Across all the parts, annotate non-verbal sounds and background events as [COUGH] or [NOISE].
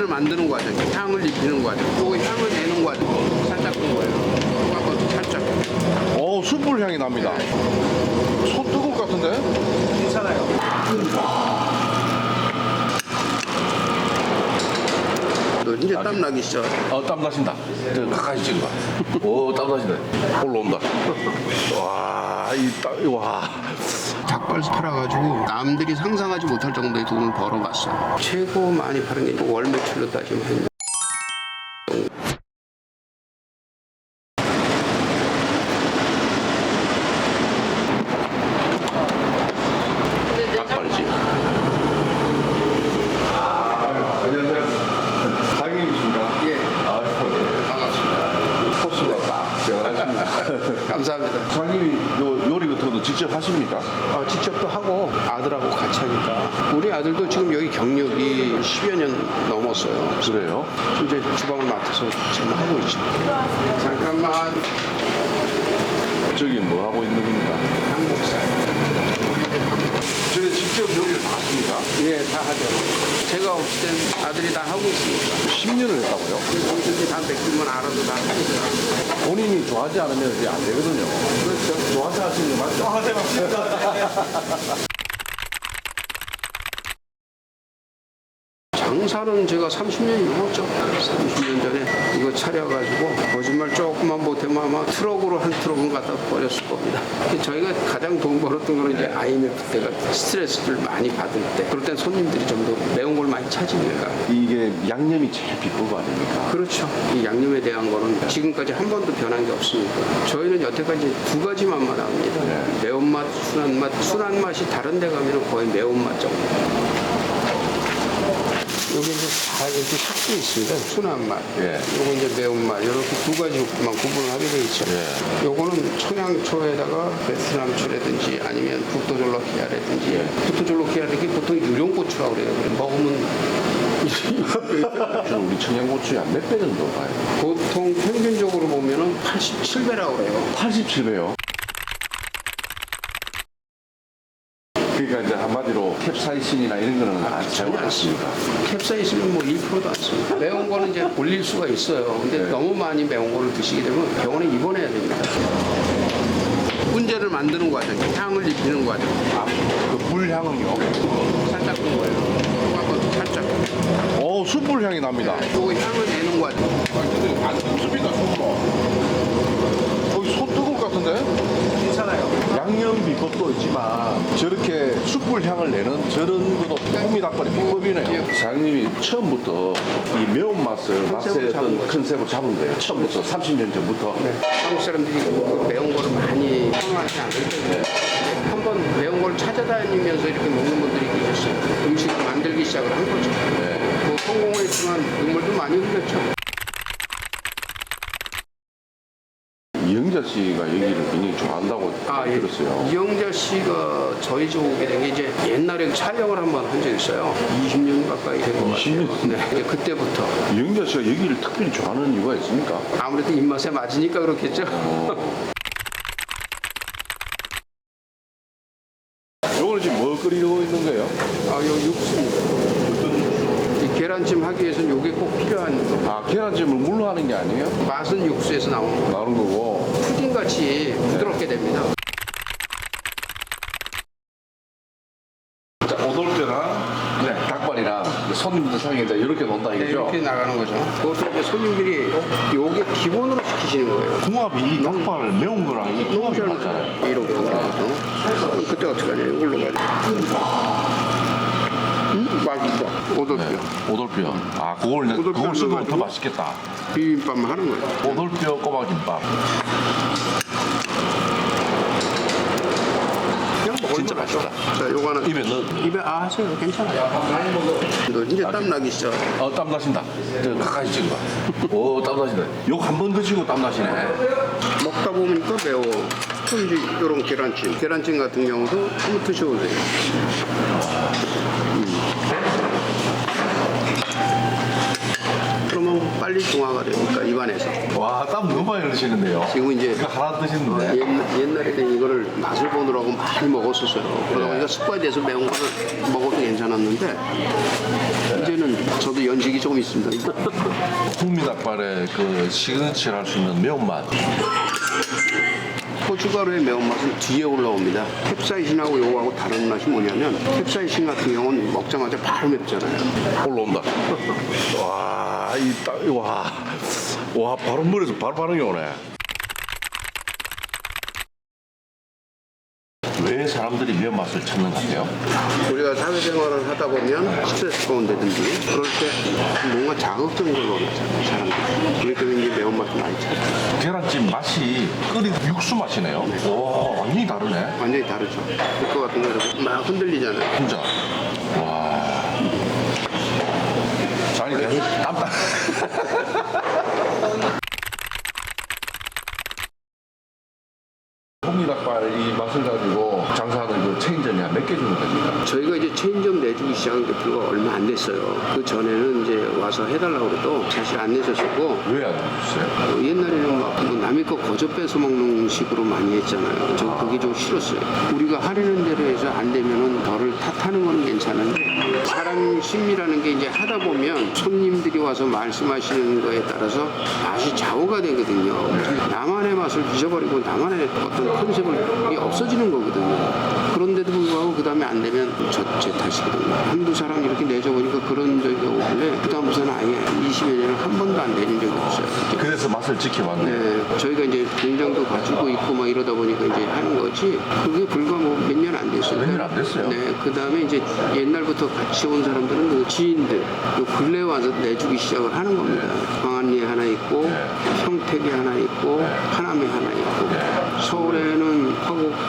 훈제를 만드는 과정, 향을 입히는 과정, 또 향을 내는 과정, 살짝 끈 거예요. 또 한번 살짝. 어, 숯불 향이 납니다. 손 뜨거울 것 같은데? 너 이제 땀 나기 시작. 어, 땀 나신다. 저 가까이 찍어봐. 오, 땀 나신다. 올라온다. [LAUGHS] 와, 이 땀, 와. 닭발 팔아가지고 남들이 상상하지 못할 정도의 돈을 벌어봤어요. 최고 많이 파는 게 월 매출로 따지면 한 닭발이지. 안녕하세요. 상임이십니까? 예, 아, 반갑습니다. 코스가 딱 제가 감사합니다. 상임이 요 요리 같은 것도 직접 하십니까? 어, 직접도 하고 아들하고 같이 하니까 우리 아들도 지금 여기 경력이 10여 년 넘었어요. 그래요? 이제 주방을 맡아서 지금 하고 있죠. 잠깐만 저기 뭐 하고 있는 겁니까? 한국살. 저희 직접 요리를 다 하십니까? 예, 다 하죠. 제가 없을 땐 아들이 다 하고 있으니까. 10년을 했다고요? 뭐든지 다 맡기면 알아도 다 하니까. 본인이 좋아하지 않으면 이게 안 되거든요. 그렇죠. 좋아서 하시는 거 맞죠? [LAUGHS] 아, 네, 장사는 제가 30년이 넘었죠. 30년 전에 이거 차려가지고 거짓말 조금만 못하면 아마 트럭으로 한 트럭은 갖다 버렸을 겁니다. 저희가 가장 돈 벌었던 거는 이제 IMF 때가 스트레스를 많이 받을 때 그럴 땐 손님들이 좀 더 매운 걸 많이 찾으니까 이게 양념이 제일 비법 아닙니까? 그렇죠. 이 양념에 대한 거는 지금까지 한 번도 변한 게 없으니까 저희는 여태까지 두 가지 맛만 합니다. 네. 매운맛, 순한맛. 순한 맛이 다른 데 가면 거의 매운맛 정도. 여기 이제 다 이렇게 섞여 있습니다. 순한 맛. 예. 요거 이제 매운 맛. 이렇게 두 가지만 구분을 하게 돼 있죠. 예. 요거는 청양초에다가 베트남초라든지 아니면 북도졸로키아라든지 예. 북도졸로키아는 이게 보통 유령 고추라고 그래요. 그래 먹으면 주로 [LAUGHS] 우리 청양고추에 한몇배 정도 가요? 보통 평균적으로 보면은 87배라고 그래요. 87배요. 그러니까 이제 한마디로 캡사이신이나 이런 거는 안 사용 안 씁니다. 캡사이신은 뭐 1%도 안 씁니다. 매운 거는 이제 올릴 수가 있어요. 근데 네. 너무 많이 매운 거를 드시게 되면 병원에 입원해야 됩니다. 훈제를 만드는 과정, 향을 입히는 과정. 아, 그 불향은요? 살짝 끈 거예요. 또 한번 살짝. 어, 숯불 향이 납니다. 또 향을 내는 과정. 안 춥습니다, 손도. 거기 손 뜨거울 것 같은데? 괜찮아요. 양념 비법도 있지만 저렇게 숯불 향을 내는 저런 것도 꿈이 닭발이 비법이네요. 사장님이 처음부터 이 매운맛을 맛의 잡은 어떤. 컨셉을 잡은 거예요. 처음부터 30년 전부터. 한국 사람들이 그 매운 거를 많이 선호하지 않기 때문에 한번 매운 걸 찾아다니면서 이렇게 먹는 분들이 계셨어요. 음식을 만들기 시작을 한 거죠. 네. 뭐 성공을 했지만 눈물도 많이 흘렸죠. 이영자 씨가 여기를 굉장히 좋아한다고 아, 예. 들었어요. 이영자 씨가 저희 집 오게 된 게 이제 옛날에 촬영을 한 번 한 적 있어요. 20년 가까이 된것 같아요. 20년? 네, 이제 그때부터 이영자 씨가 여기를 특별히 좋아하는 이유가 있습니까? 아무래도 입맛에 맞으니까 그렇겠죠. 요거는 지금 뭐 끓이고 있는 거예요? 아, 요 육수입니다. 이 계란찜 하기 위해서는 요게 꼭 필요한 거. 아, 계란찜을 물로 하는 게 아니에요? 맛은 육수에서 나오는 거. 나오는 거고. 푸딩 같이 부드럽게 됩니다. 자, 오돌뼈랑 네, 닭발이랑 손님들 상에 이제 이렇게 논다 네, 이거죠? 이렇게 나가는 거죠. 그것도 이제 손님들이 요게 기본으로 시키시는 거예요. 궁합이 이 닭발 매운 거랑 이 궁합이 잘 맞잖아요. 이렇게 그때 어떻게 하냐 이걸로 가지고 음? 맛있어 오돌뼈 네, 오돌뼈. 아, 그걸, 내- 오돌뼈 그걸 쓰면 더 넣어가지고? 맛있겠다. 비빔밥만 하는 거예요 오돌뼈 꼬막김밥. 그냥 먹을 진짜 만하죠. 맛있다. 자 요거는 입에 넣어. 입에 아 하세요 괜찮아요 너 이제 땀 나기 시작 어, 땀 나신다. 저 가까이 찍어봐. 오, 땀 나신다. 욕 한 번 드시고 땀 나시네. 먹다 보니까 매워 또 이제 요런 계란찜 계란찜 같은 경우도 한번 드셔보세요 빨리 중화가 되니까 입안에서. 와, 땀 너무 많이 흘리시는데요. 지금 이제 이거 하나 어, 드시는데. 옛, 옛날에는 이거를 맛을 보느라고 많이 먹었었어요. 그러다 보니까 습관이 돼서 매운 거를 먹어도 괜찮았는데 이제는 저도 연식이 조금 있습니다. [LAUGHS] 풍미닭발의 그 시그니처를 할 수 있는 매운맛. 고춧가루의 매운맛은 뒤에 올라옵니다. 캡사이신하고 요거하고 다른 맛이 뭐냐면 캡사이신 같은 경우는 먹자마자 바로 맵잖아요. 올라온다. [LAUGHS] 와, 이 딱, 와, 와, 바로 머리에서 바로 반응이 오네. 왜 사람들이 매운맛을 찾는 것 같아요? 우리가 사회생활을 하다 보면 스트레스가 온다든지 그럴 때 뭔가 자극적인 걸 원하잖아요, 사람들이. 그렇기 때문에 이제 매운맛을 많이 찾아요. 계란찜 맛이 끓인 육수 맛이네요. 와, 완전히 다르네. 완전히 다르죠. 그거 같은 거 이렇게 막 흔들리잖아요. 진짜. 와. 잔이 계속 땀땀. 홍미닭발 이 맛을 가지고 체인점이 한 몇 개 정도 됩니까? 저희가 이제 체인점 내주기 시작한 게 불과 얼마 안 됐어요. 그 전에는 이제 와서 해달라고 그래도 사실 안 내줬었고 왜안 해주세요? 어, 옛날에는 막뭐 남의 거 거저 뺏어 먹는 식으로 많이 했잖아요. 저 그게 좀 싫었어요. 우리가 하려는 대로 해서 안 되면은 너를 탓하는 건 괜찮은데 사람 심리라는 게 이제 하다 보면 손님들이 와서 말씀하시는 거에 따라서 맛이 좌우가 되거든요. 나만의 맛을 잊어버리고 나만의 어떤 컨셉이 없어지는 거거든요. 그 다음에 안 되면 저, 제 탓이거든요. 한두 사람 이렇게 내줘보니까 그런 적이 오길래 그 다음부터는 아예 20여 년을 한 번도 안 내린 적이 없어요. 그래서 맛을 지켜봤네. 네, 저희가 이제 공장도 가지고 있고 막 이러다 보니까 이제 하는 거지. 그게 불과 뭐 몇 년 안 됐어요. 몇 년 안 됐어요? 네, 그 다음에 이제 옛날부터 같이 온 사람들은 그 지인들, 요 근래 와서 내주기 시작을 하는 겁니다. 광안리에 하나 있고, 네. 평택에 하나 있고, 하남에 하나 있고,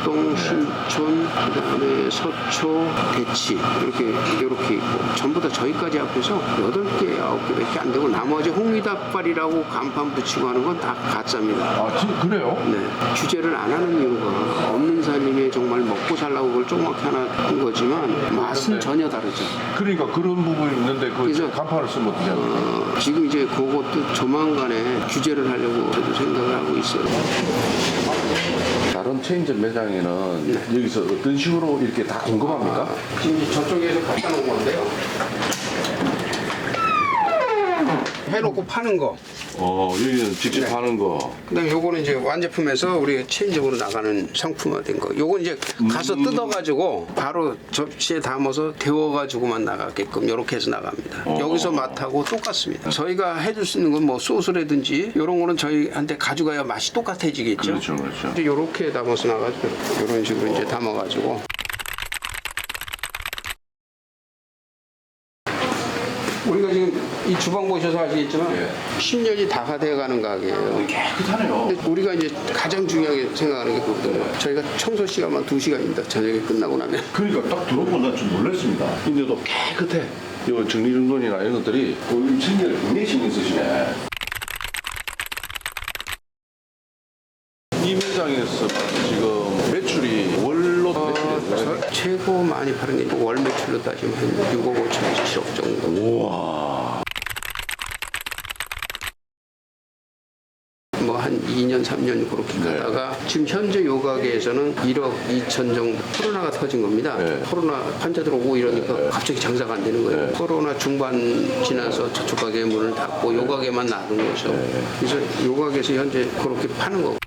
동, 신촌, 그 다음에 서초, 대치 이렇게 이렇게 있고, 전부 다 저희까지 합해서 여덟 개, 아홉 개밖에 안 되고 나머지 홍미닭발이라고 간판 붙이고 하는 건 다 가짜입니다. 아, 진 그래요? 네, 규제를 안 하는 이유가 없는 살림에 정말 먹고 살라고 그걸 조그맣게 하나 한 거지만 맛은 전혀 다르죠. 그러니까 그런 부분이 있는데 그 그래서- 간판을 쓰면 어떻게 하는 거예요? 어, 지금 이제 그것도 조만간에 규제를 하려고 생각을 하고 있어요. 체인점 매장에는 여기서 어떤 식으로 이렇게 다 공급합니까? 지금 저쪽에서 갖다 놓은 건데요. 해놓고 파는 거. 어, 여기는 직접 네. 하는 거. 그다음에 요거는 이제 완제품에서 우리 체인적으로 나가는 상품화된 거. 요건 이제 가서 뜯어가지고 바로 접시에 담아서 데워가지고만 나가게끔 이렇게 해서 나갑니다. 여기서 맛하고 똑같습니다. 저희가 해줄 수 있는 건 뭐 소스라든지 이런 거는 저희한테 가져가야 맛이 똑같아지겠죠. 그렇죠, 그렇죠. 이제 요렇게 담아서 나가지고 이런 식으로 이제 담아가지고 우리가 지금 이 주방 보셔서 아시겠지만 예. 10년이 다가 돼가는 가게예요. 깨끗하네요. 근데 우리가 이제 가장 중요하게 생각하는 게 그거거든요. 저희가 청소 시간만 2시간입니다. 저녁에 끝나고 나면. 그러니까 딱 들어보고 난 좀 놀랐습니다. 근데도 깨끗해. 이 정리정돈이나 이런 것들이 그 챙겨를 굉장히 신경 쓰시네. 이 매장에서 지금 매출이 저 최고 많이 파는 게 월 매출로 따지면 한 6억 5천 7억 정도. 우와. 뭐 한 2년 3년 그렇게 네. 가다가 지금 현재 요 가게에서는 1억 2천 정도 코로나가 터진 겁니다. 네. 코로나 환자들 오고 이러니까 갑자기 장사가 안 되는 거예요. 네. 코로나 중반 지나서 저쪽 가게 문을 닫고 요 가게만 놔둔 거죠. 네. 그래서 요 가게에서 현재 그렇게 파는 거고.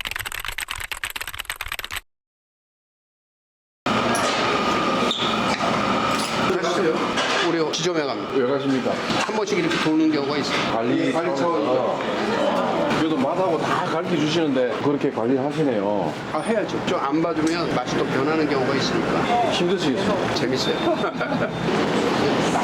가시죠. 우리 지점에 갑니다. 왜 가십니까? 한 번씩 이렇게 도는 경우가 있어요. 관리 관리 차원에서. 그래도 맛하고 다 가르쳐 주시는데 그렇게 관리하시네요. 아, 해야죠. 좀 안 봐주면 맛이 또 변하는 경우가 있으니까 힘드시겠어요? 재밌어요. [LAUGHS]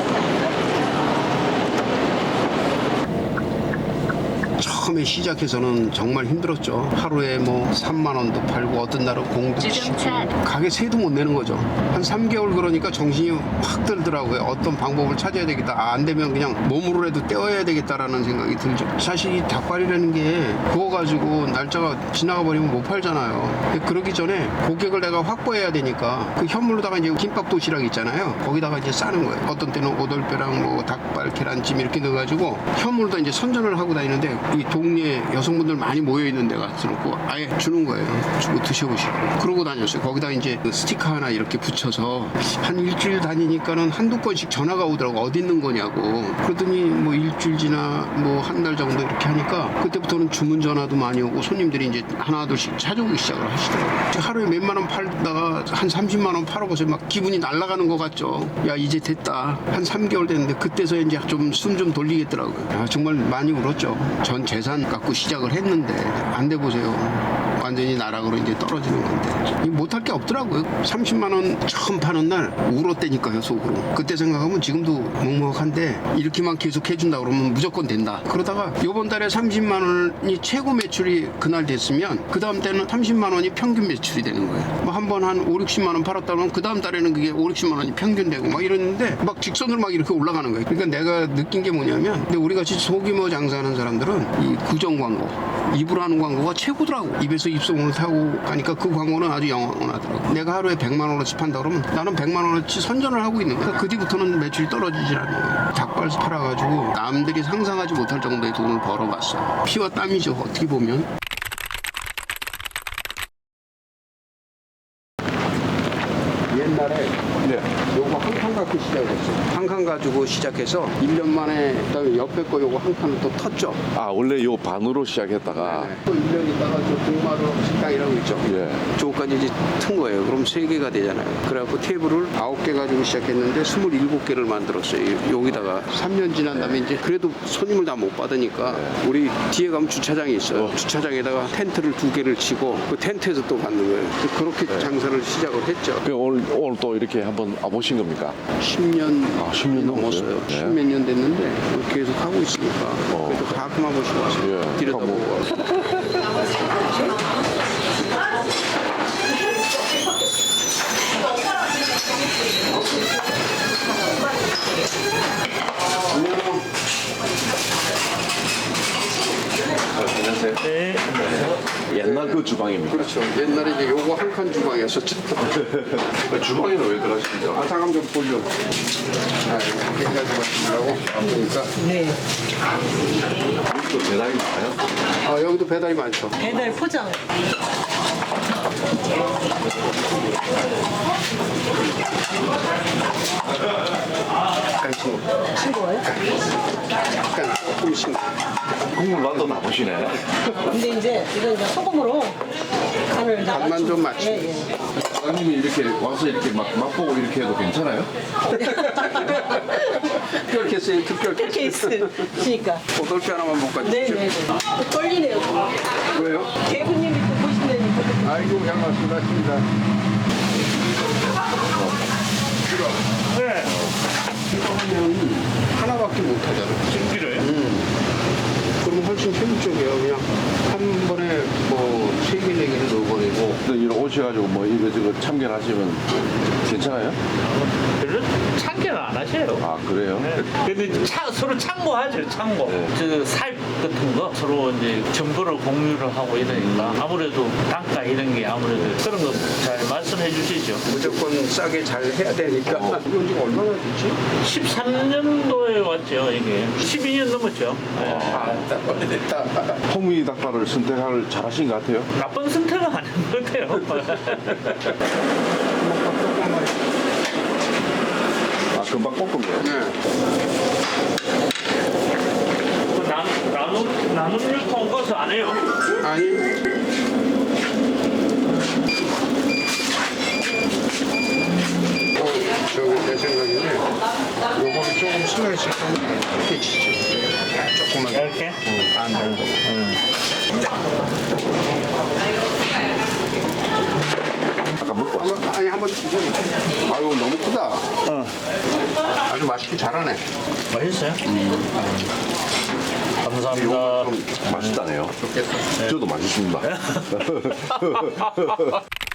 처음에 시작해서는 정말 힘들었죠. 하루에 뭐 3만 원도 팔고 어떤 날은 공도 치고 가게 세도 못 내는 거죠. 한 3개월 그러니까 정신이 확 들더라고요. 어떤 방법을 찾아야 되겠다. 아, 안 되면 그냥 몸으로라도 떼어야 되겠다라는 생각이 들죠. 사실 이 닭발이라는 게 그거 가지고 날짜가 지나가 버리면 못 팔잖아요. 그러기 전에 고객을 내가 확보해야 되니까 그 현물로다가 이제 김밥 도시락 있잖아요. 거기다가 이제 싸는 거예요. 어떤 때는 오돌뼈랑 뭐 닭발, 계란찜 이렇게 넣어가지고 현물도 이제 선전을 하고 다니는데 이 동네 여성분들 많이 모여 있는 데 가서 놓고 아예 주는 거예요. 주고 드셔보시고 그러고 다녔어요. 거기다 이제 그 스티커 하나 이렇게 붙여서 한 일주일 다니니까는 한두 건씩 전화가 오더라고 어디 있는 거냐고 그러더니 뭐 일주일 지나 뭐 한 달 정도 이렇게 하니까 그때부터는 주문 전화도 많이 오고 손님들이 이제 하나둘씩 찾아오기 시작을 하시더라고요. 하루에 몇만 원 팔다가 한 30만 원 팔아보세요. 막 기분이 날아가는 것 같죠. 야 이제 됐다. 한 3개월 됐는데 그때서 이제 좀 숨좀 돌리겠더라고요. 아, 정말 많이 울었죠. 전재 산 갖고 시작을 했는데 안 돼 보세요. 완전히 나락으로 이제 떨어지는 건데. 이 못할 게 없더라고요. 30만 원 처음 파는 날 울었다니까요 속으로. 그때 생각하면 지금도 먹먹한데 이렇게만 계속 해준다 그러면 무조건 된다. 그러다가 요번 달에 30만 원이 최고 매출이 그날 됐으면 그 다음 때는 30만 원이 평균 매출이 되는 거예요. 뭐 한 번 한 5, 60만 원 팔았다 그러면 그 다음 달에는 그게 5, 60만 원이 평균 되고 막 이러는데 막 직선으로 막 이렇게 올라가는 거예요. 그러니까 내가 느낀 게 뭐냐면 근데 우리 같이 소규모 장사하는 사람들은 이 구정 광고 입으로 하는 광고가 최고더라고. 입에서 입 소문을 타고 가니까 그 광고는 아주 영원하더라고. 내가 하루에 100만 원어치 판다 그러면 나는 100만 원어치 선전을 하고 있는 거야. 그 뒤부터는 매출이 떨어지질 않는 거야. 닭발 팔아가지고 남들이 상상하지 못할 정도의 돈을 벌어봤어. 피와 땀이죠. 어떻게 보면. 옛날에 네. 갖고 시작했어. 한칸 가지고 시작해서 1년 만에 그다음에 옆에 거 요거 한 칸을 또 텄죠. 아 원래 요 반으로 시작했다가 네. 또 1년 있다가 저 동마루 식당이라고 있죠. 예. 저거까지 이제 튼 거예요. 그럼 3개가 되잖아요. 그래갖고 테이블을 9개 가지고 시작했는데 27개를 만들었어요. 여기다가 3년 지난 다음에 이제 그래도 손님을 다 못 받으니까 우리 뒤에 가면 주차장이 있어요. 주차장에다가 텐트를 두 개를 치고 그 텐트에서 또 받는 거예요. 그렇게 장사를 시작을 했죠. 그 오늘 오늘 또 이렇게 한번 와보신 겁니까? 10년, 아, 10년 넘었어요. 넘었어요? 네. 10몇 년 됐는데 계속 하고 있으니까 어. 그래도 가끔 한 번씩 와서 예. 들여다보고 안녕하세요. 네. 그 주방입니다. 그렇죠. 옛날에 이제 요거 한 칸 주방이었었죠. [LAUGHS] 주방에는 왜 들어가십니까? 아, 잠깐 좀 보려. 아, 이렇게 해가지고 하시라고 바쁘니까. 또 배달이 나와요? 아, 여기도 배달이 많죠. 배달 포장. 약간 싱거. 싱거워요? 약간 조금 싱거. 국물 맛도 나보시네. 근데 이제 이건 이제 소금으로 간을 다 간만 좀 맞추고. 예, 예. 사장님이 이렇게 와서 이렇게 막 맛보고 이렇게 해도 괜찮아요? [LAUGHS] 특별 케이스, 특별 이렇게 케이스. 있으니까. 고돌뼈 하나만 못 네네네. 또 떨리네요. 왜요? 대부님이 또 보신다니까. 아이고, 잘 말씀하십니다. 네. 그러면 하나밖에 못 하잖아. 찜기를 그럼 훨씬 효율적이에요. 그냥 한 번에 뭐 세 개, 네 개를 넣어버리고. 근데 이런 오셔가지고 뭐 이거저거 참견하시면 괜찮아요? 별로 참견을 안 하셔요. 아 그래요? 네. 근데 차, 서로 참고하죠, 참고. 네. 저 사입 같은 거 서로 이제 정보를 공유를 하고 이러니까 아무래도 단가 이런 게 아무래도 그런 거 잘 말씀해 주시죠. 무조건 싸게 잘 해야 되니까. 이건 지금 얼마나 됐지? 13년도에 왔죠, 이게. 12년 넘었죠. 네. 아, 딱 오래됐다. 홍미 닭발을 선택을 잘하신 것 같아요. 나쁜 선택은 아닌 것 같아요. [LAUGHS] 아 금방 볶은 거예요? 네. 그 나, 나눔, 나눔 유통 거서 안 해요. 아니. 어, 저기 내 생각인데 요거를 조금 슬라이스 하면 이렇게 치죠. 조금만. 이렇게? 응, 안 정도. 아까 먹고 왔어요. 한번, 아니 한번 드셔보세요. 아유 너무 크다. 아주 맛있게 잘하네. 맛있어요? 감사합니다. 좀 맛있다네요. 저도 맛있습니다. [LAUGHS] [LAUGHS] [LAUGHS]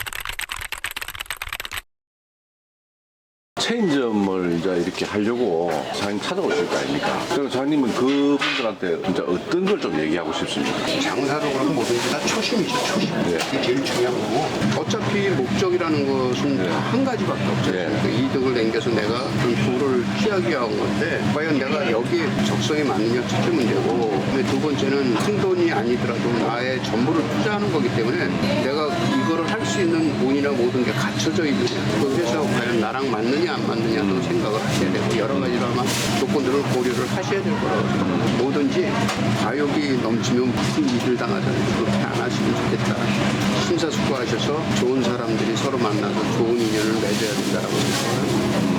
체인점을 이제 이렇게 하려고 사장님 찾아오실 거 아닙니까? 그럼 사장님은 그분들한테 진짜 어떤 걸 좀 얘기하고 싶습니까? 장사도 그렇고 뭐든지 다 초심이죠, 초심. 네. 그게 제일 중요한 거고. 어차피 목적이라는 것은 네. 한 가지밖에 없지 네. 않습니까? 이득을 남겨서 내가 그 부를 피하기 위한 건데, 과연 내가 여기에 적성에 맞느냐 첫째 문제고, 근데 두 번째는 큰 돈이 아니더라도 나의 전부를 투자하는 거기 때문에 내가 이거를 할 수 있는 돈이나 모든 게 갖춰져 있느냐. 그 회사가 과연 나랑 맞느냐 안 맞느냐도 생각을 하셔야 되고, 여러 가지로 아마 조건들을 고려를 하셔야 될 거라고 생각합니다. 뭐든지 과욕이 넘치면 무슨 일을 당하잖아요. 그렇게 안 하시면 좋겠다. 심사숙고하셔서 좋은 사람들이 서로 만나서 좋은 인연을 맺어야 된다라고 생각합니다.